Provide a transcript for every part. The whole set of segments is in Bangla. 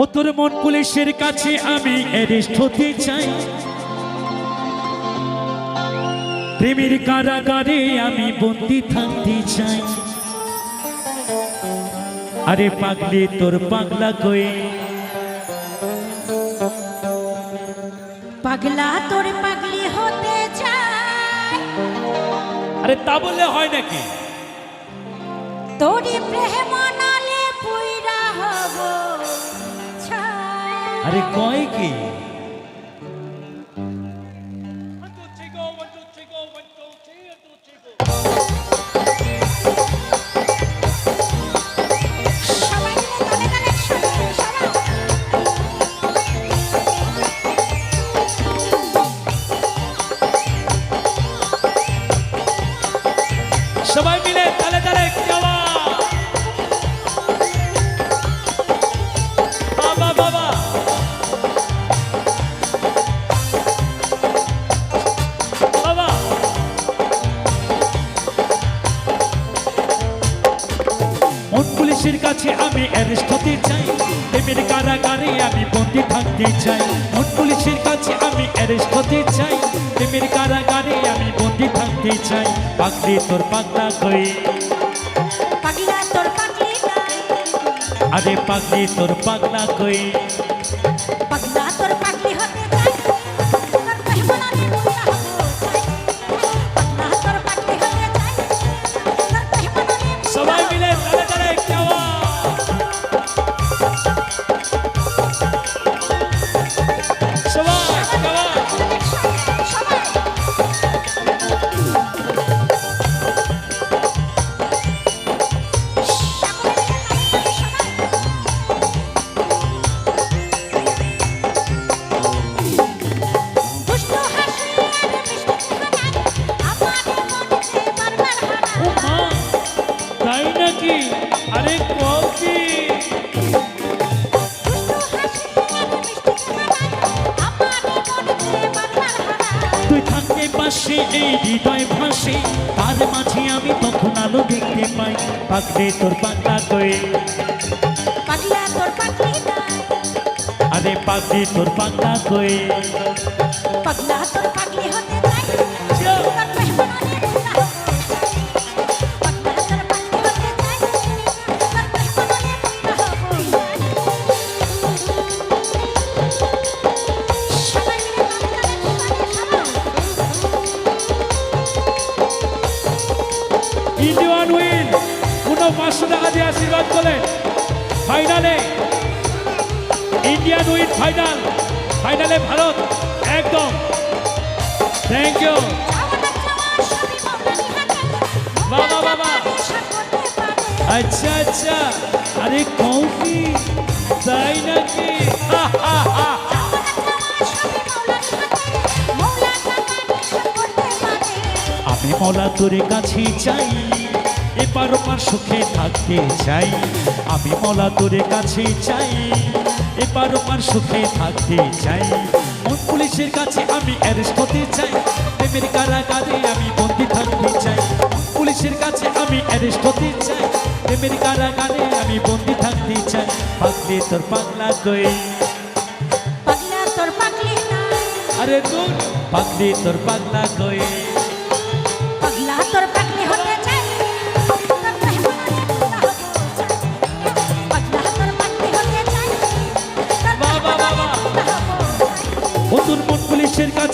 ও তোর মন পুলিশের কাছে আমি অ্যারেস্ট হতে চাই। প্রেমের কারাগারে আমি বন্দি থাকতে চাই। আরে পাগলি তোর পাগলা কয়ে পাগলা তোর পাগলি হতে চাই। আরে তা বললে হয় নাকি? তোর প্রেম আরে কয় কি? পুলিশের কাছে আমি অ্যারেস্ট হতে চাই। প্রেমের কারাগারে আমি বন্দি থাকতে চাই। মন পুলিশের কাছে আমি অ্যারেস্ট হতে চাই। প্রেমের কারাগারে আমি বন্দি থাকতে চাই। পাগলি তোর পাগলা কই? পাগলা পাগলি আরে পাগলি তোর পাগলা কই? পাগলা তোর পাশে এই হৃদয় ভাসে। তার মাঝে আমি তখন আলো দেখতে পাই। পাকড়ে তোর পাতা নাই আরে পাগলি তোর পাতা কই পাগলা তোর পাগলি হতে চাই। Indian win. পুনঃ পাঁচশো টাকা দিয়ে আশীর্বাদ করলেন ফাইনালে ইন্ডিয়ান উইন ফাইনাল ফাইনালে ভারত একদম। থ্যাংক ইউ বাবা, বাবা। আচ্ছা আচ্ছা। আরে কৌকি। তাই আমি মলা তোর কাছে চাই এপার ওপার সুখে থাকতে চাই। আমি মলা তোর কাছে চাই এপার ওপার সুখে থাকতে চাই। মন পুলিশের কাছে আমি অ্যারেস্ট হতে চাই প্রেমের কারাগারে আমি বন্দি থাকতে চাই। পুলিশের কাছে আমি অ্যারেস্ট হতে চাই প্রেমের কারাগারে আমি বন্দি থাকতে চাই। পাগলে তোর পাগলা কই? আরে তোর পাগলে তোর পাগলা কই?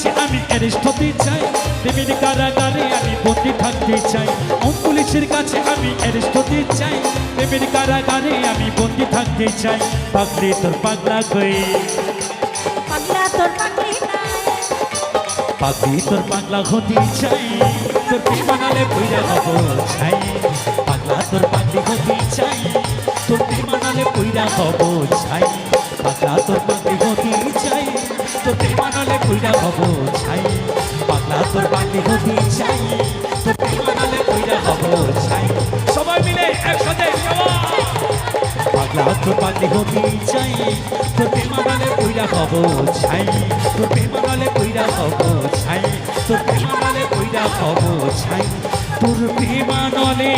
কাছে আমি অ্যারেস্ট হতে চাই প্রেমের কারাগারে আমি বন্দি থাকতে চাই। মন পুলিশের কাছে আমি অ্যারেস্ট হতে চাই প্রেমের কারাগারে আমি বন্দি থাকতে চাই। পাগলে তোর পাগলা কই পাগলি তোর পাগলা হতে চাই তোর প্রেম বানালে পইরা হব চাই পাগলা তোর পাগলি হতে চাই তোর প্রেম বানালে পইরা হব চাই পাগলা তোর পাগলি হতে চাই তোর প্রেম বানালে পইরা হব চাই পাগলা তোর পাগলি হতে চাই। তোর প্রেম বানালে পইরা হব চাই সবাই মিলে একসাথে পাগলা তোর পাগলি হতে চাই। তোর প্রেমানালে কইরা হব ছাই। তোর প্রেমানালে কইরা হব ছাই। তোর প্রেমানালে কইরা হব ছাই। তোর প্রেমানলে